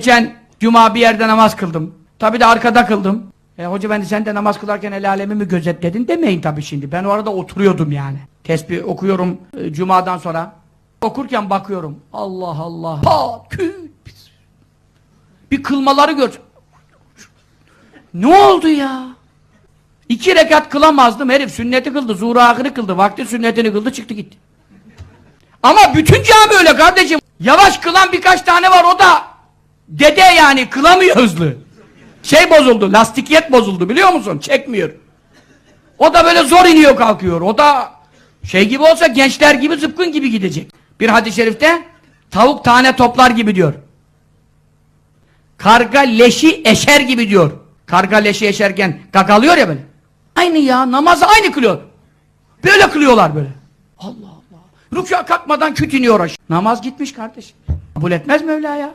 Geçen cuma bir yerde namaz kıldım. Tabi de arkada kıldım. E, hoca ben de sen de namaz kılarken el alemi mi gözetledin demeyin tabi şimdi. Ben o arada oturuyordum yani. Tesbih okuyorum e, cumadan sonra. Okurken bakıyorum. Allah Allah. Ha, küt. Bir kılmaları gör. Ne oldu ya? İki rekat kılamazdım herif sünneti kıldı, zuhru ahiri kıldı, vakti sünnetini kıldı çıktı gitti. Ama bütün cami öyle kardeşim. Yavaş kılan birkaç tane var o da dede yani kılamıyor hızlı. Şey bozuldu, lastikiyet bozuldu biliyor musun? Çekmiyor. O da böyle zor iniyor kalkıyor. O da şey gibi olsa gençler gibi zıpkın gibi gidecek. Bir hadis-i şerifte tavuk tane toplar gibi diyor. Karga leşi eşer gibi diyor. Karga leşi eşerken gagalıyor ya böyle. Aynı ya namazı aynı kılıyor. Böyle kılıyorlar böyle. Allah Allah. Rükûa kalkmadan küt iniyor aşağı. Namaz gitmiş kardeşim. Kabul etmez Mevla ya.